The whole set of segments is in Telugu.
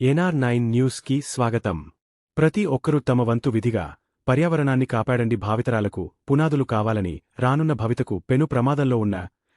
ఎన్ఆర్ నైన్ న్యూస్కి స్వాగతం. ప్రతి ఒక్కరూ తమ వంతు విధిగా పర్యావరణాన్ని కాపాడండి భావితరాలకు పునాదులు కావాలని రానున్న భవితకు పెను ప్రమాదంలో ఉన్న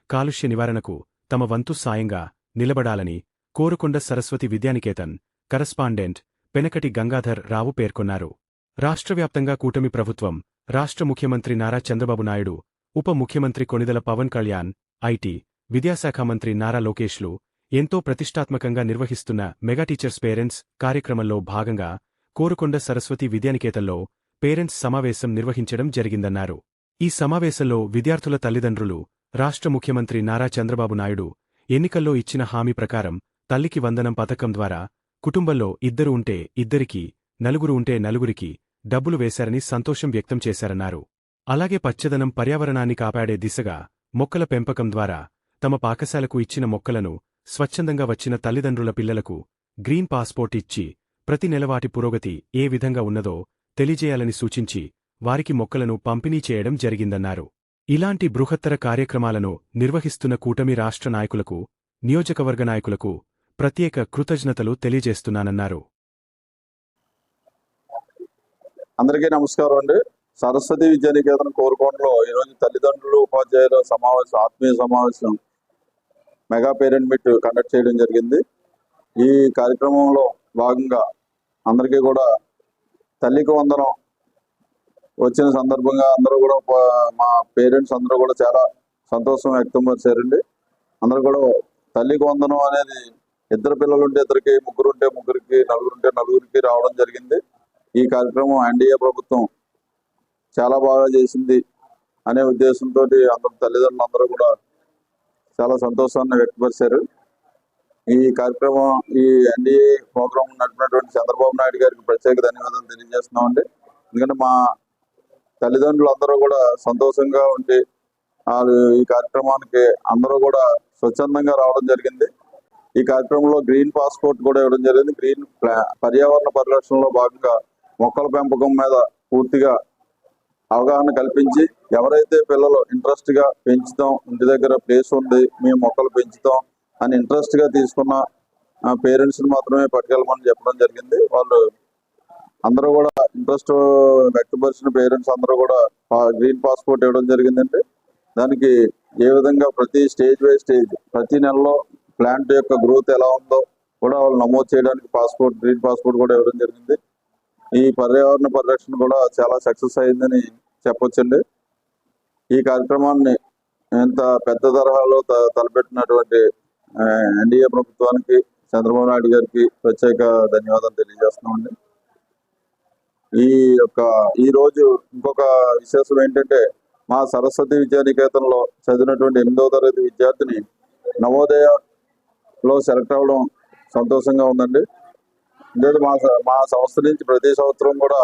కాలుష్య నివారణకు తమ వంతు సాయంగా నిలబడాలని కోరుకొండ సరస్వతి విద్యానికేతన్ కరస్పాండెంట్ పెనకటి గంగాధర్ రావు పేర్కొన్నారు. రాష్ట్రవ్యాప్తంగా కూటమి ప్రభుత్వం రాష్ట్ర ముఖ్యమంత్రి నారా చంద్రబాబు నాయుడు ఉప ముఖ్యమంత్రి కొనిదల పవన్ కళ్యాణ్ ఐటీ విద్యాశాఖ మంత్రి నారా లోకేష్లు ఎంతో ప్రతిష్టాత్మకంగా నిర్వహిస్తున్న మెగా టీచర్స్ పేరెంట్స్ కార్యక్రమంలో భాగంగా కోరుకొండ సరస్వతి విద్యానికేతన్లో పేరెంట్స్ సమావేశం నిర్వహించడం జరిగిందన్నారు. ఈ సమావేశంలో విద్యార్థుల తల్లిదండ్రులు రాష్ట్ర ముఖ్యమంత్రి నారా చంద్రబాబు నాయుడు ఎన్నికల్లో ఇచ్చిన హామీ ప్రకారం తల్లికి వందనం పథకం ద్వారా కుటుంబంలో ఇద్దరు ఉంటే ఇద్దరికి నలుగురు ఉంటే నలుగురికి డబ్బులు వేశారని సంతోషం వ్యక్తం చేశారన్నారు. అలాగే పచ్చదనం పర్యావరణాన్ని కాపాడే దిశగా మొక్కల పెంపకం ద్వారా తమ పాకశాలకు ఇచ్చిన మొక్కలను స్వచ్ఛందంగా వచ్చిన తల్లిదండ్రుల పిల్లలకు గ్రీన్ పాస్పోర్ట్ ఇచ్చి ప్రతి నెల వాటి పురోగతి ఏ విధంగా ఉన్నదో తెలియజేయాలని సూచించి వారికి మొక్కలను పంపిణీ చేయడం జరిగిందన్నారు. ఇలాంటి బృహత్తర కార్యక్రమాలను నిర్వహిస్తున్న కూటమి రాష్ట్ర నాయకులకు నియోజకవర్గ నాయకులకు ప్రత్యేక కృతజ్ఞతలు తెలియజేస్తున్నానన్నారు. అందరికీ నమస్కారం అండి. సరస్వతి విద్యానికేతన కోరుకోండలో ఈరోజు తల్లిదండ్రులు ఉపాధ్యాయుల సమావేశం ఆత్మీయ సమావేశం మెగా పేరెంట్ మీట్ కండక్ట్ చేయడం జరిగింది. ఈ కార్యక్రమంలో భాగంగా అందరికీ కూడా తల్లికి వందనం వచ్చిన సందర్భంగా అందరూ కూడా మా పేరెంట్స్ అందరూ కూడా చాలా సంతోషం వ్యక్తం పరిచారండి అందరూ కూడా తల్లికి వందనం అనేది ఇద్దరు పిల్లలు ఉంటే ఇద్దరికి ముగ్గురు ఉంటే ముగ్గురికి నలుగురు ఉంటే నలుగురికి రావడం జరిగింది. ఈ కార్యక్రమం ఎన్డీఏ ప్రభుత్వం చాలా బాగా చేసింది అనే ఉద్దేశంతో అందరు తల్లిదండ్రులు అందరూ కూడా చాలా సంతోషాన్ని వ్యక్తపరిచారు. ఈ కార్యక్రమం ఈ ఎన్డీఏ ప్రోగ్రాం నడిపినటువంటి చంద్రబాబు నాయుడు గారికి ప్రత్యేక ధన్యవాదాలు తెలియజేస్తున్నామండి. ఎందుకంటే మా తల్లిదండ్రులు అందరూ కూడా సంతోషంగా ఉండి వాళ్ళు ఈ కార్యక్రమానికి అందరూ కూడా స్వచ్ఛందంగా రావడం జరిగింది. ఈ కార్యక్రమంలో గ్రీన్ పాస్పోర్ట్ కూడా ఇవ్వడం జరిగింది. గ్రీన్ ప్లా- పర్యావరణ పరిరక్షణలో భాగంగా మొక్కల పెంపకం మీద పూర్తిగా అవగాహన కల్పించి ఎవరైతే పిల్లలు ఇంట్రెస్ట్గా పెంచుతాం ఇంటి దగ్గర ప్లేస్ ఉంది మేము మొక్కలు పెంచుతాం అని ఇంట్రెస్ట్గా తీసుకున్న పేరెంట్స్ని మాత్రమే పట్టుకెళ్ళమని చెప్పడం జరిగింది. వాళ్ళు అందరూ కూడా ఇంట్రెస్ట్ వ్యక్తపరిచిన పేరెంట్స్ అందరూ కూడా గ్రీన్ పాస్పోర్ట్ ఇవ్వడం జరిగిందండి. దానికి ఏ విధంగా ప్రతి స్టేజ్ బై స్టేజ్ ప్రతి నెలలో ప్లాంట్ యొక్క గ్రోత్ ఎలా ఉందో కూడా వాళ్ళు నమోదు చేయడానికి పాస్పోర్ట్ గ్రీన్ పాస్పోర్ట్ కూడా ఇవ్వడం జరిగింది. ఈ పర్యావరణ పరిరక్షణ కూడా చాలా సక్సెస్ అయిందని చెప్పొచ్చండి. ఈ కార్యక్రమాన్ని ఎంత పెద్ద తరహాలో త- తలపెట్టినటువంటి ఎన్డీఏ ప్రభుత్వానికి చంద్రబాబు నాయుడు గారికి ప్రత్యేక ధన్యవాదాలు తెలియజేస్తున్నామండి. ఈ యొక్క ఈ రోజు ఇంకొక విశేషం ఏంటంటే మా సరస్వతి విద్యానికేతన్లో చదివినటువంటి ఎనిమిదవ తరగతి విద్యార్థిని నవోదయలో సెలెక్ట్ అవ్వడం సంతోషంగా ఉందండి. లేదు మా మా సంస్థ నుంచి ప్రతి సంవత్సరం కూడా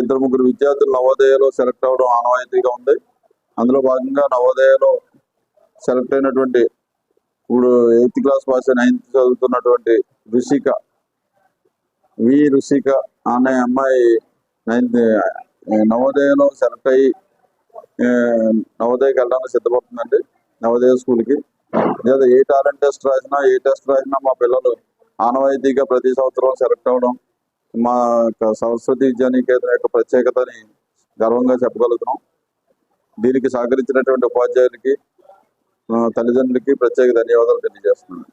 ఇద్దరు ముగ్గురు విద్యార్థులు నవోదయలో సెలెక్ట్ అవ్వడం ఆనవాయితీగా ఉంది. అందులో భాగంగా నవోదయలో సెలెక్ట్ అయినటువంటి ఇప్పుడు ఎయిత్ క్లాస్ పాస్ నైన్త్ చదువుతున్నటువంటి రుషిక వి రుషిక అనే అమ్మాయి నైన్త్ నవోదయలో సెలెక్ట్ అయ్యి నవోదయకి వెళ్ళడానికి సిద్ధపడుతుందండి నవోదయ స్కూల్కి. లేదా ఏ టాలెంట్ టెస్ట్ రాసినా ఏ టెస్ట్ రాసినా మా పిల్లలు ఆనవాయితీగా ప్రతి సంవత్సరం సెలెక్ట్ అవ్వడం మా యొక్క సరస్వతి విద్యానికేతన యొక్క ప్రత్యేకతని గర్వంగా చెప్పగలుగుతున్నాం. దీనికి సహకరించినటువంటి ఉపాధ్యాయులకి తల్లిదండ్రులకి ప్రత్యేక ధన్యవాదాలు తెలియజేస్తున్నాను.